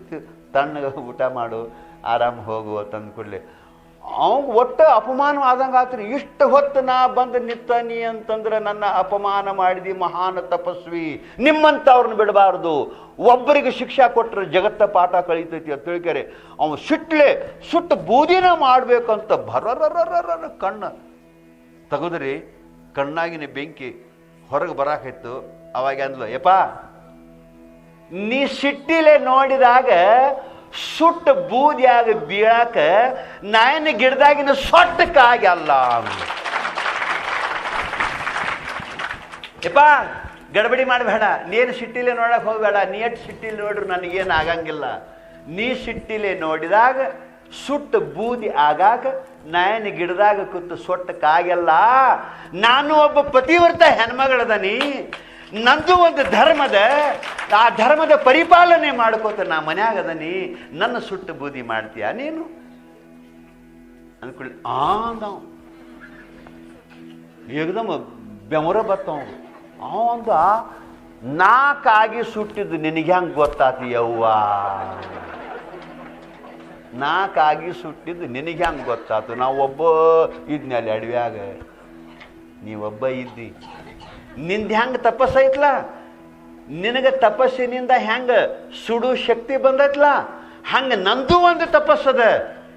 ತಣ್ಣಗೆ ಊಟ ಮಾಡು, ಆರಾಮ ಹೋಗು ತಂದು ಕೂಡಲೇ ಅವಂಗ ಒಟ್ಟು ಅಪಮಾನ ಆದಂಗೆ ಆತ್ರಿ. ಇಷ್ಟು ಹೊತ್ತು ನಾ ಬಂದು ನಿಂತಾನಿ ಅಂತಂದ್ರೆ ನನ್ನ ಅಪಮಾನ ಮಾಡಿದಿ ಮಹಾನ್ ತಪಸ್ವಿ. ನಿಮ್ಮಂತ ಅವ್ರನ್ನ ಬಿಡಬಾರ್ದು. ಒಬ್ಬರಿಗೆ ಶಿಕ್ಷಾ ಕೊಟ್ಟರೆ ಜಗತ್ತ ಪಾಠ ಕಳೀತೈತಿ ಅಂತ ತಿಳ್ಕರೆ ಅವನು ಸುಟ್ಲೆ ಸುಟ್ಟು ಬೂದಿನ ಮಾಡಬೇಕಂತ ಭರರರರ ಕಣ್ಣು. ತೆಗೆದ್ರಿ, ಕಣ್ಣಾಗಿನ ಬೆಂಕಿ ಹೊರಗೆ ಬರಾಕಿತ್ತು ಅವಾಗ ಅಂದ್ಲು, ಯಪ್ಪ, ನೀ ಸಿಟ್ಟಿಲೆ ನೋಡಿದಾಗ ಸುಟ್ಟ ಬೂದಿಯಾಗ ಬೀಳಾಕ ನಾಯನ ಗಿಡದಾಗಿನ ಸೊಟ್ಟಕ್ಕಾಗಲ್ಲ ಕಾಗಲ್ಲ ಯಪ್ಪ, ಗಡಬಡಿ ಮಾಡಬೇಡ ನೀನು ಸಿಟ್ಟಿಲೆ ನೋಡಕ್ಕೆ ಹೋಗಬೇಡ. ನೀ ಎಟ್ ಸಿಟ್ಟಿಲಿ ನೋಡ್ರು ನನಗೇನು ಆಗಂಗಿಲ್ಲ. ನೀ ಸಿಟ್ಟಿಲೆ ನೋಡಿದಾಗ ಸುಟ್ಟ ಬೂದಿ ಆಗಾಕ ನಾಯನ ಗಿಡದಾಗ ಕೂತು ಸೊಟ್ಟಕ್ಕಾಗಲ್ಲ ನಾನು ಒಬ್ಬ ಪತಿವ್ರತ ಹೆಣ್ಮಗಳದನಿ. ನಂದು ಒಂದು ಧರ್ಮದ, ಆ ಧರ್ಮದ ಪರಿಪಾಲನೆ ಮಾಡ್ಕೋತ ನಾ ಮನ್ಯಾಗ ಅದನಿ ನನ್ನ ಸುಟ್ಟು ಬೂದಿ ಮಾಡ್ತೀಯ ನೀನು? ಅಂದ್ಕೊಳ್ಳಿ ಆ ಏಕದಮ್ ಬೆಮರ ಬರ್ತಾವ ಅವಂದ ನಾಕಾಗಿ ಸುಟ್ಟಿದ್ದು ನಿನಗೆ ಹೆಂಗೆ ಗೊತ್ತಾತಿ ಯವ್ವ ನಾಕಾಗಿ ಸುಟ್ಟಿದ್ದು ನಿನಗೆ ಹೆಂಗೆ ಗೊತ್ತಾತು? ನಾವು ಒಬ್ಬ ಇದ್ನಲ್ಲಿ ಅಡವ್ಯಾಗ. ನೀವೊಬ್ಬ ಇದ್ದಿ. ನಿಂದ ಹೆಂಗೆ ತಪಸ್ಸೈತ್ಲ ನಿನಗೆ ತಪಸ್ಸಿನಿಂದ ಹೆಂಗೆ ಸುಡು ಶಕ್ತಿ ಬಂದೈತ್ಲ? ಹಂಗೆ ನಂದು ಒಂದು ತಪಸ್ಸದ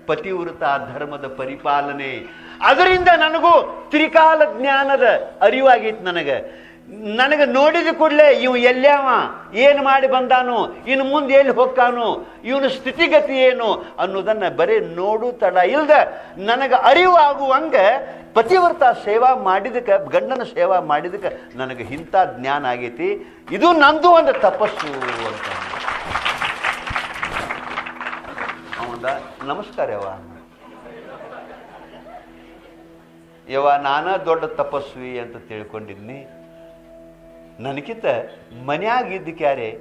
ಪತಿವೃತ ಧರ್ಮದ ಪರಿಪಾಲನೆ. ಅದರಿಂದ ನನಗೂ ತ್ರಿಕಾಲ ಜ್ಞಾನದ ಅರಿವಾಗೈತಿ ನನಗೆ. ನನಗೆ ನೋಡಿದ ಕೂಡಲೇ ಇವು ಎಲ್ಯಾವ ಏನು ಮಾಡಿ ಬಂದಾನು? ಇನ್ನು ಮುಂದೆ ಎಲ್ಲಿ ಹೋಗ್ತಾನು? ಇವನ ಸ್ಥಿತಿಗತಿ ಏನು ಅನ್ನೋದನ್ನು ಬರೀ ನೋಡು ತಡ. ಇಲ್ಲದ ನನಗೆ ಅರಿವು ಆಗುವಂಗೆ ಪತಿವ್ರತ ಸೇವಾ ಮಾಡಿದಕ್ಕೆ, ಗಂಡನ ಸೇವಾ ಮಾಡಿದಕ್ಕೆ ನನಗೆ ಇಂಥ ಜ್ಞಾನ ಆಗೈತಿ. ಇದು ನಂದು ಒಂದು ತಪಸ್ಸು ಅಂತ. ಅವಂದ, ನಮಸ್ಕಾರ ಯವ್ವ. ಯವ್ವ, ನಾನ ದೊಡ್ಡ ತಪಸ್ವಿ ಅಂತ ತಿಳ್ಕೊಂಡಿದ್ನಿ. ನನಗಿಂತ ಮನ್ಯಾಗ ಇದ್ದಕ್ಯಾರೆ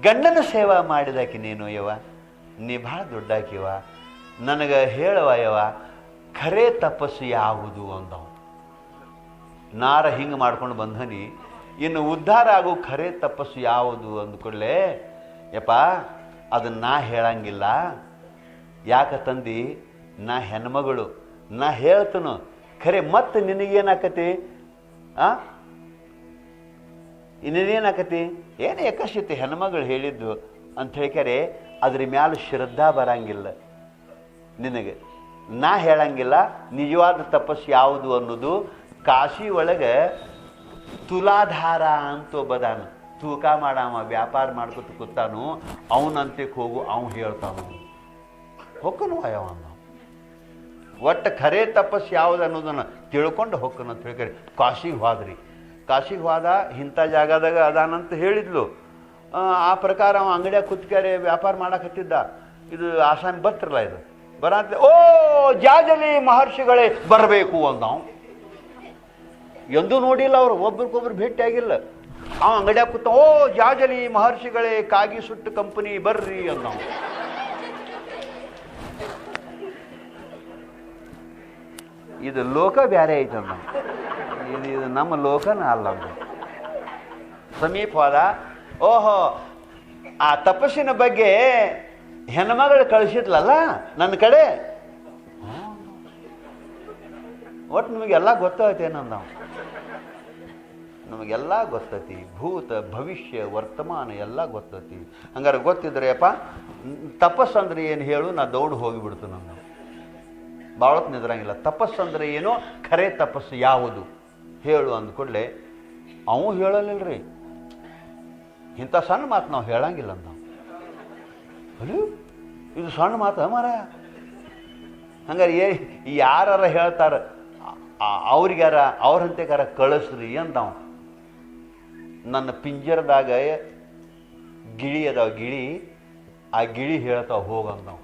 ಗಂಡನ ಸೇವಾ ಮಾಡಿದಾಕಿ ನೀನು ಯವ ನೀ ಭಾಳ ದೊಡ್ಡಾಕಿವ ನನಗೆ ಹೇಳುವ ಯವ ಖರೆ ತಪಸ್ಸು ಯಾವುದು ಅಂದವ. ನಾರ ಹಿಂಗೆ ಮಾಡ್ಕೊಂಡು ಬಂದನಿ, ಇನ್ನು ಉದ್ಧಾರ ಆಗೋ ಖರೆ ತಪಸ್ಸು ಯಾವುದು ಅಂದ್ಕೊಳ್ಳೆ ಯಪ್ಪ ಅದನ್ನ ನಾ ಹೇಳಂಗಿಲ್ಲ. ಯಾಕ ತಂದಿ, ನಾ ಹೆಣ್ಮಗಳು, ನಾ ಹೇಳ್ತನು ಖರೆ ಮತ್ತೆ ನಿನಗೇನಾಕತಿ? ಆ? ಇನ್ನೇನಾಕತಿ? ಏನು ಏಕಶಿತಿ ಹೆಣ್ಮಗಳು ಹೇಳಿದ್ದು ಅಂತ ಹೇಳ್ಕ್ಯಾರೆ, ಅದ್ರ ಮ್ಯಾಲ ಶ್ರದ್ಧಾ ಬರಂಗಿಲ್ಲ. ನಿನಗೆ ನಾ ಹೇಳಂಗಿಲ್ಲ, ನಿಜವಾದ ತಪಸ್ಸು ಯಾವುದು ಅನ್ನೋದು ಕಾಶಿ ಒಳಗೆ ತುಲಾಧಾರ ಅಂತ ಒಬ್ಬದಾನ. ತೂಕ ಮಾಡಾಮ ವ್ಯಾಪಾರ ಮಾಡ್ಕೊತ ಕೂತಾನು ಅವನಂತಕ್ಕೆ ಹೋಗು ಅವ್ನು ಹೇಳ್ತಾನು. ಹೊಕ್ಕನು ಅಯವ ಒಟ್ಟು ಖರೆ ತಪಸ್ಸು ಯಾವುದು ಅನ್ನೋದನ್ನು ತಿಳ್ಕೊಂಡು ಹೊಕ್ಕನು ಅಂತ ಹೇಳ್ಕರಿ ಕಾಶಿಗೆ ಹೋದ್ರಿ. ಕಾಶಿಗೆ ಹೋದ ಇಂಥ ಜಾಗದಾಗ ಅದಾನಂತ ಹೇಳಿದ್ಲು. ಆ, ಪ್ರಕಾರ ಅವ ಅಂಗಡಿಯಾಗ ಕುತ್ಕ್ಯಾರೆ ವ್ಯಾಪಾರ ಮಾಡಕತ್ತಿದ್ದ. ಇದು ಆಸಾನ್ ಬತ್ರಲ್ಲ ಇದು. ಬರಂತ ಓ ಜಾಜಲಿ ಮಹರ್ಷಿಗಳೇ ಬರಬೇಕು ಅಂದ ಅವ. ಎಂದೂ ನೋಡಿಲ್ಲ ಅವರು ಒಬ್ರಿಗೊಬ್ರು ಭೇಟಿಯಾಗಿಲ್ಲ. ಅವ ಅಂಗಡಿಯಾಗ ಕೂತ ಓ ಜಾಜಲಿ ಮಹರ್ಷಿಗಳೇ ಕಾಗಿ ಸುಟ್ಟು ಕಂಪನಿ ಬರ್ರಿ ಅಂದ ನಾವು ಇದು ಲೋಕ ಬ್ಯಾರೆ ಐತಂದ ಇದು ಇದು? ನಮ್ಮ ಲೋಕನ ಅಲ್ಲ ಅಂದ. ಸಮೀಪ ಹೋದ, ಓಹೋ, ಆ ತಪಸ್ಸಿನ ಬಗ್ಗೆ ಹೆಣ್ಮಗಳು ಕಳಿಸಿದ್ಲಲ್ಲ ನನ್ನ ಕಡೆ? ಒಟ್ಟು ನಿಮಗೆಲ್ಲ ನನ್ನ ನಾವು ನಮಗೆಲ್ಲ ಗೊತ್ತೈತಿ ಭೂತ, ಭವಿಷ್ಯ, ವರ್ತಮಾನ ಎಲ್ಲ ಗೊತ್ತೈತಿ ಹಂಗಾರೆ ಗೊತ್ತಿದ್ರೆ ಅಪ್ಪ, ತಪಸ್ಸು ಅಂದ್ರೆ ಏನು ಹೇಳು, ನಾ ದೌಡ್ ಹೋಗಿಬಿಡ್ತು ನಾನು ಭಾಳತ್ ನಿದ್ರಂಗಿಲ್ಲ. ತಪಸ್ಸು ಅಂದ್ರೆ ಏನು? ಖರೆ ತಪಸ್ಸು ಯಾವುದು? ಹೇಳು ಅವನು ಅವು ರೀ ಇಂಥ ಸಣ್ಣ ಮಾತು ನಾವು ಹೇಳಂಗಿಲ್ಲ ನಾವು ಅಯ್ಯೋ ಇದು ಸಣ್ಣ ಮಾತು ಮಾರ? ಹಂಗಾರೆ, ಏ ಯಾರ ಹೇಳ್ತಾರ ಅವ್ರಿಗಾರ ಅವ್ರಂತೆಗಾರ ಕಳಿಸ್ರಿ ಅಂದವ. ನನ್ನ ಪಿಂಜರದಾಗ ಗಿಳಿ ಅದಾವ, ಗಿಳಿ, ಆ ಗಿಳಿ ಹೇಳ್ತಾವ ಹೋಗಂದವ.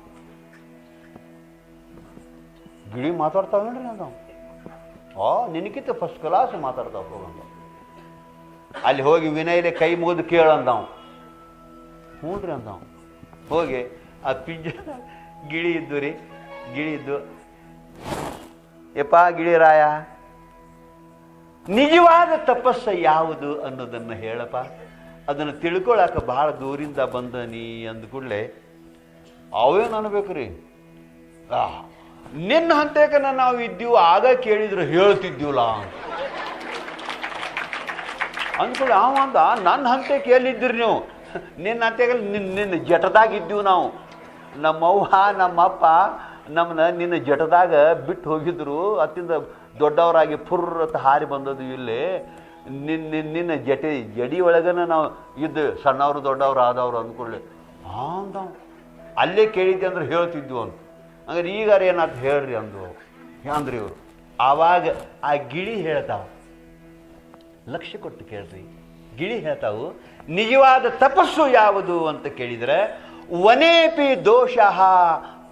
ಗಿಳಿ ಮಾತಾಡ್ತಾವೇನ್ರಿ ಅಂದವ? ಆ, ನಿನಕಿತ ಫಸ್ಟ್ ಕ್ಲಾಸ್ ಮಾತಾಡ್ತಾವ ಹೋಗಂದ ಅಲ್ಲಿ ಹೋಗಿ ವಿನಯಲೆ ಕೈ ಮುಗಿದು ಕೇಳಂದವ ಹ್ಞೂ ರೀ ಅಂದವ. ಹೋಗಿ ಆ ಪಿಂಜ ಗಿಳಿ ಇದ್ದು ರೀ, ಗಿಳಿ ಇದ್ದು ಯಪ್ಪ ಗಿಳಿರಾಯ ನಿಜವಾದ ತಪಸ್ಸ ಯಾವುದು ಅನ್ನೋದನ್ನು ಹೇಳಪ್ಪ. ಅದನ್ನು ತಿಳ್ಕೊಳಕ್ಕೆ ಭಾಳ ದೂರಿಂದ ಬಂದ ನೀ ಅಂದ ಕೂಡಲೇ, ಅವೇನು ಅನ್ಬೇಕು ರೀ ಆ ನಿನ್ನ ಹಂತೇಕನ ನಾವು ಇದ್ದೀವಿ, ಆಗ ಕೇಳಿದ್ರೆ ಹೇಳ್ತಿದ್ದೀವಲ್ಲ. ಅಂದ್ಕೊಳ್ಳಿ ಅವ ಅಂದ ನನ್ನ ಹಂತಕ್ಕೆ ಎಲ್ಲಿದ್ದೀರಿ ನೀವು? ನಿನ್ನ ಹಂತಕ್ಕೆ ನಿನ್ನ ನಿನ್ನ ಜಟದಾಗ ಇದ್ದೀವಿ ನಾವು. ನಮ್ಮವ್ವ, ನಮ್ಮಪ್ಪ ನಮ್ಮನ್ನ ನಿನ್ನ ಜಟದಾಗ ಬಿಟ್ಟು ಹೋಗಿದ್ರು. ಅತ್ತಿಂದ ದೊಡ್ಡವರಾಗಿ ಪುರ್ರತ್ತ ಹಾರಿ ಬಂದದ್ದು ಇಲ್ಲಿ. ನಿನ್ನ ನಿನ್ನ ಜಟಿ ಜಡಿ ಒಳಗನ ನಾವು ಇದ್ದು, ಸಣ್ಣವರು ದೊಡ್ಡವರು ಆದವರು ಅಂದ್ಕೊಳ್ಳಿ. ಅಂದ ಅಲ್ಲೇ ಕೇಳಿದ್ದೆ ಅಂದ್ರೆ ಹೇಳ್ತಿದ್ವು ಅಂತ ಹಂಗಾರೆ ಈಗಾರ ಏನಾಯ್ತು ಹೇಳ್ರಿ ಅಂದು ಅಂದ್ರಿ ಇವರು. ಆವಾಗ ಆ ಗಿಳಿ ಹೇಳ್ತಾವ. ಲಕ್ಷ್ಯ ಕೊಟ್ಟು ಕೇಳ್ರಿ. ಗಿಳಿ ಹೇಳ್ತಾವು, ನಿಜವಾದ ತಪಸ್ಸು ಯಾವುದು ಅಂತ ಕೇಳಿದರೆ, ವನೇಪಿ ದೋಷ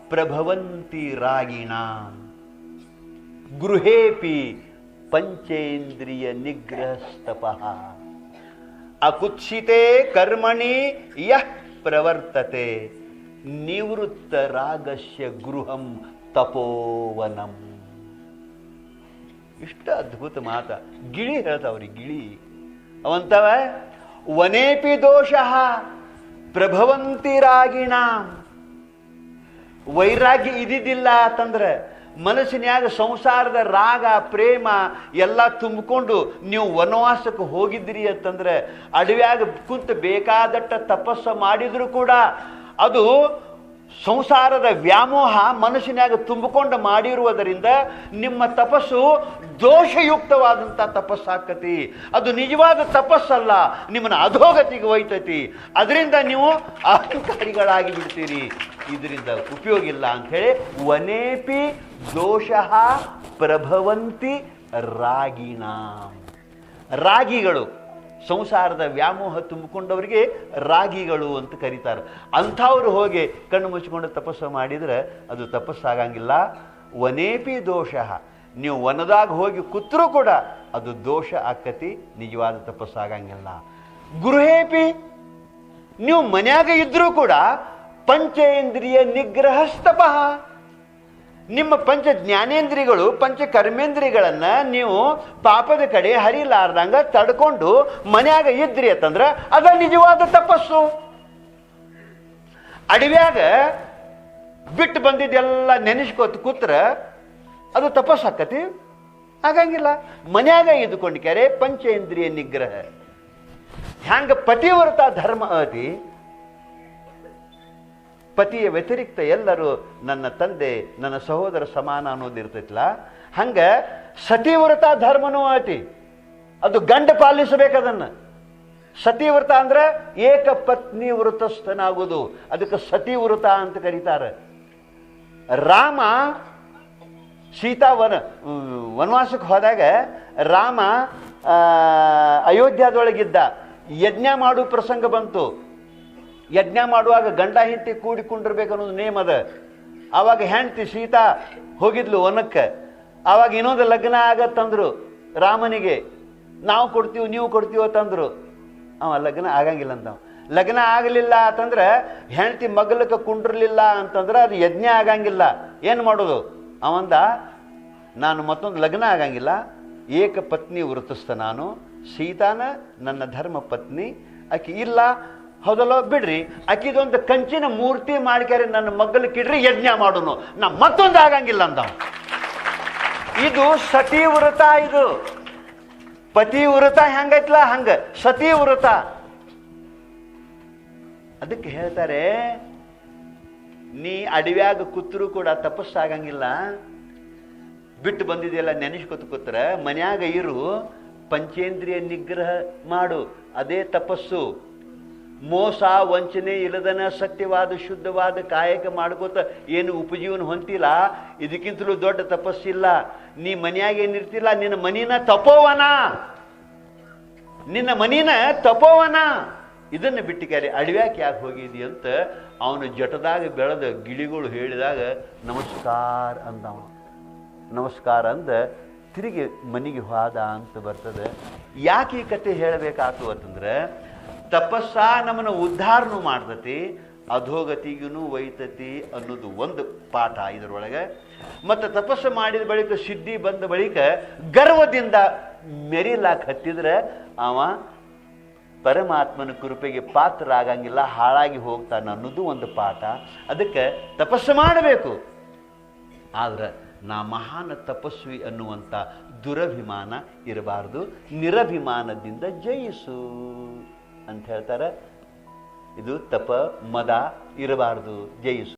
ಪ್ರಭವಂತಿ ರಾಗಿಣ. ಗೃಹೇಪಿ ಪಂಚೇಂದ್ರಿಯ ನಿಗ್ರಹಸ್ತಪ. ಅಕುತ್ಸಿತೆ ಕರ್ಮಣಿ ಯಃ ಪ್ರವರ್ತತೆ. ನಿವೃತ್ತ ರಾಗಸ್ಯ ಗೃಹಂ ತಪೋವನಂ. ಇಷ್ಟ ಅದ್ಭುತ ಮಾತ. ಗಿಳಿ ಹೇಳ್ತಾವ್ರಿ, ಗಿಳಿ. ಅವಂತವ, ವನೇಪಿ ದೋಷ ಪ್ರಭವಂತಿ ರಾಗಿಣ. ವೈರಾಗ್ಯ ಇದ್ದಿದ್ದಿಲ್ಲ ಅಂತಂದ್ರೆ ಮನಸ್ಸಿನ್ಯಾಗ ಸಂಸಾರದ ರಾಗ, ಪ್ರೇಮ ಎಲ್ಲ ತುಂಬಿಕೊಂಡು ನೀವು ವನವಾಸಕ್ಕೆ ಹೋಗಿದ್ರಿ ಅಂತಂದ್ರೆ ಅಡವ್ಯಾಗ ಕುಂತ ಬೇಕಾದಟ್ಟ ತಪಸ್ಸು ಮಾಡಿದ್ರು ಕೂಡ ಅದು ಸಂಸಾರದ ವ್ಯಾಮೋಹ ಮನಸ್ಸಿನಾಗ ತುಂಬಿಕೊಂಡು ಮಾಡಿರುವುದರಿಂದ ನಿಮ್ಮ ತಪಸ್ಸು ದೋಷಯುಕ್ತವಾದಂಥ ತಪಸ್ಸಾಕತಿ ಅದು ನಿಜವಾದ ತಪಸ್ಸಲ್ಲ, ನಿಮ್ಮನ್ನು ಅಧೋಗತಿಗೆ ಒಯ್ತತಿ. ಅದರಿಂದ ನೀವು ಅಹಂಕಾರಿಗಳಾಗಿ ಬಿಡ್ತೀರಿ. ಇದರಿಂದ ಉಪಯೋಗ ಇಲ್ಲ ಅಂಥೇಳಿ ವನೇಪಿ ದೋಷ ಪ್ರಭವಂತಿ ರಾಗಿಣ ರಾಗಿಗಳು ಸಂಸಾರದ ವ್ಯಾಮೋಹ ತುಂಬಿಕೊಂಡವರಿಗೆ ರಾಗಿಗಳು ಅಂತ ಕರೀತಾರೆ. ಅಂಥವ್ರು ಹೋಗಿ ಕಣ್ಣು ಮುಚ್ಚಿಕೊಂಡು ತಪಸ್ಸು ಮಾಡಿದರೆ ಅದು ತಪಸ್ಸಾಗಂಗಿಲ್ಲ. ವನೇಪಿ ದೋಷ. ನೀವು ವನದಾಗ ಹೋಗಿ ಕೂತರೂ ಕೂಡ ಅದು ದೋಷ ಆಕತಿ, ನಿಜವಾದ ತಪಸ್ಸಾಗಂಗಿಲ್ಲ. ಗೃಹೇಪಿ, ನೀವು ಮನ್ಯಾಗ ಇದ್ರೂ ಕೂಡ ಪಂಚೇಂದ್ರಿಯ ನಿಗ್ರಹಸ್ತಪಃ. ನಿಮ್ಮ ಪಂಚ ಜ್ಞಾನೇಂದ್ರಿಗಳು ಪಂಚ ಕರ್ಮೇಂದ್ರಿಗಳನ್ನು ನೀವು ಪಾಪದ ಕಡೆ ಹರಿಲಾರ್ದಂಗ ತಡ್ಕೊಂಡು ಮನ್ಯಾಗ ಇದ್ರಿ ಅಂತಂದ್ರೆ ಅದ ನಿಜವಾದ ತಪಸ್ಸು. ಅಡವ್ಯಾಗ ಬಿಟ್ಟು ಬಂದಿದ್ದೆಲ್ಲ ನೆನೆಸ್ಕೋತ ಕೂತ್ರ ಅದು ತಪಸ್ಸಾಕತಿ? ಆಗಂಗಿಲ್ಲ. ಮನ್ಯಾಗ ಇದ್ಕೊಂಡು ಪಂಚೇಂದ್ರಿಯ ನಿಗ್ರಹ. ಹ್ಯಾಂಗ ಪತಿವ್ರತ ಧರ್ಮ ಅತಿ ಪತಿಯ ವ್ಯತಿರಿಕ್ತ ಎಲ್ಲರೂ ನನ್ನ ತಂದೆ, ನನ್ನ ಸಹೋದರ ಸಮಾನ ಅನ್ನೋದು ಇರ್ತೈತಲ್ಲ ಹಂಗ ಸತಿವ್ರತ ಧರ್ಮನೂ ಆತಿ ಅದು ಗಂಡ ಪಾಲಿಸಬೇಕದನ್ನ ಸತಿವ್ರತ ಅಂದ್ರೆ ಏಕ ಪತ್ನಿ ವೃತಸ್ಥನಾಗುವುದು. ಅದಕ್ಕೆ ಸತಿವ್ರತ ಅಂತ ಕರೀತಾರೆ. ರಾಮ ಸೀತಾ ವನ, ವನವಾಸಕ್ಕೆ ಹೋದಾಗ ರಾಮ ಅಯೋಧ್ಯದೊಳಗಿದ್ದ ಯಜ್ಞ ಮಾಡು ಪ್ರಸಂಗ ಬಂತು. ಯಜ್ಞ ಮಾಡುವಾಗ ಗಂಡ ಹೆಂಡತಿ ಕೂಡಿಕೊಂಡಿರ್ಬೇಕು ಅನ್ನೋದು ನೇಮ್ ಅದ. ಆವಾಗ ಹೆಂಡತಿ ಸೀತಾ ಹೋಗಿದ್ಲು ವನಕ್ಕೆ. ಆವಾಗ ಇನ್ನೊಂದು ಲಗ್ನ ಆಗತ್ತಂದ್ರು ರಾಮನಿಗೆ. ನಾವು ಕೊಡ್ತೀವಿ, ನೀವು ಕೊಡ್ತೀವೋ ತಂದ್ರು ಅವ ಲಗ್ನ ಆಗಂಗಿಲ್ಲ ಅಂತ ಲಗ್ನ ಆಗಲಿಲ್ಲ ಅಂತಂದ್ರೆ ಹೆಂಡತಿ ಮಗಲಕ್ಕೆ ಕುಂಡ್ರಲಿಲ್ಲ ಅಂತಂದ್ರೆ ಅದು ಯಜ್ಞ ಆಗಂಗಿಲ್ಲ. ಏನು ಮಾಡೋದು? ಅವಂದ, ನಾನು ಮತ್ತೊಂದು ಲಗ್ನ ಆಗಂಗಿಲ್ಲ. ಏಕ ಪತ್ನಿ ವೃತ್ತಿಸ್ತ ನಾನು. ಸೀತಾನ ನನ್ನ ಧರ್ಮ ಪತ್ನಿ ಆಕೆ ಇಲ್ಲ ಹೌದಲ್ಲೋ, ಬಿಡ್ರಿ. ಅಕ್ಕಿದೊಂದು ಕಂಚಿನ ಮೂರ್ತಿ ಮಾಡ್ಕ್ಯಾರೆ ನನ್ನ ಮಗ್ಗಲಕ್ಕಿಡ್ರಿ ಯಜ್ಞ ಮಾಡೋನು. ನಾ ಮತ್ತೊಂದು ಆಗಂಗಿಲ್ಲ ಅಂದ. ಇದು ಸತಿ ವೃತ ಇದು. ಪತಿವ್ರತ ಹೆಂಗೈತ್ಲ? ಹಂಗ. ಸತಿ ವ್ರತ ಅದಕ್ಕೆ ಹೇಳ್ತಾರೆ, ನೀ ಅಡವ್ಯಾಗ ಕೂತ್ರು ಕೂಡ ತಪಸ್ಸಾಗಂಗಿಲ್ಲ. ಬಿಟ್ಟು ಬಂದಿದೆಯಲ್ಲ ನೆನೆಸ್ಕೊತ ಕೂತ್ರ, ಮನ್ಯಾಗ ಇರು, ಪಂಚೇಂದ್ರಿಯ ನಿಗ್ರಹ ಮಾಡು. ಅದೇ ತಪಸ್ಸು. ಮೋಸ, ವಂಚನೆ ಇಲ್ಲದನ ಸತ್ಯವಾದ, ಶುದ್ಧವಾದ ಕಾಯಕ ಮಾಡ್ಕೋತ ಏನು ಉಪಜೀವನ ಹೊಂತಿಲ್ಲ ಇದಕ್ಕಿಂತಲೂ ದೊಡ್ಡ ತಪಸ್ಸಿಲ್ಲ. ನೀ ಮನೆಯಾಗ ಏನಿರ್ತಿಲ್ಲ ನಿನ್ನ ಮನಿನ ತಪೋವನ. ನಿನ್ನ ಮನಿನ ತಪೋವನ. ಇದನ್ನು ಬಿಟ್ಟಿದ್ದಾರೆ ಅಡವ್ಯಾಕೆ ಯಾಕೆ ಹೋಗಿದಿ ಅಂತ ಅವನು ಜಟದಾಗ ಬೆಳೆದ ಗಿಳಿಗಳು ಹೇಳಿದಾಗ, ನಮಸ್ಕಾರ ಅಂದವ ನಮಸ್ಕಾರ ಅಂದ, ತಿರುಗಿ ಮನೆಗೆ ಹೋದ ಅಂತ ಬರ್ತದೆ. ಯಾಕೆ ಈ ಕತೆ ಹೇಳಬೇಕಾತು ಅಂತಂದ್ರೆ ತಪಸ್ಸ ನಮ್ಮನ್ನು ಉದ್ಧಾರನು ಮಾಡ್ತತಿ ಅಧೋಗತಿಗೂ ಒಯ್ತತಿ ಅನ್ನೋದು ಒಂದು ಪಾಠ ಇದರೊಳಗೆ. ಮತ್ತು ತಪಸ್ಸು ಮಾಡಿದ ಬಳಿಕ, ಸಿದ್ಧಿ ಬಂದ ಬಳಿಕ ಗರ್ವದಿಂದ ಮೆರಿಲಾಕ್ ಹತ್ತಿದ್ರೆ ಅವ ಪರಮಾತ್ಮನ ಕೃಪೆಗೆ ಪಾತ್ರ ಆಗಂಗಿಲ್ಲ ಹಾಳಾಗಿ ಹೋಗ್ತಾನೆ ಅನ್ನೋದು ಒಂದು ಪಾಠ. ಅದಕ್ಕೆ ತಪಸ್ಸು ಮಾಡಬೇಕು. ಆದ್ರೆ ನಾ ಮಹಾನ್ ತಪಸ್ವಿ ಅನ್ನುವಂಥ ದುರಭಿಮಾನ ಇರಬಾರ್ದು, ನಿರಭಿಮಾನದಿಂದ ಜಯಿಸು. ಅಂತ ಹೇಳ್ತಾರೆ. ಇದು ತಪ ಮದ ಇರಬಾರ್ದು. ಜಯಿಸು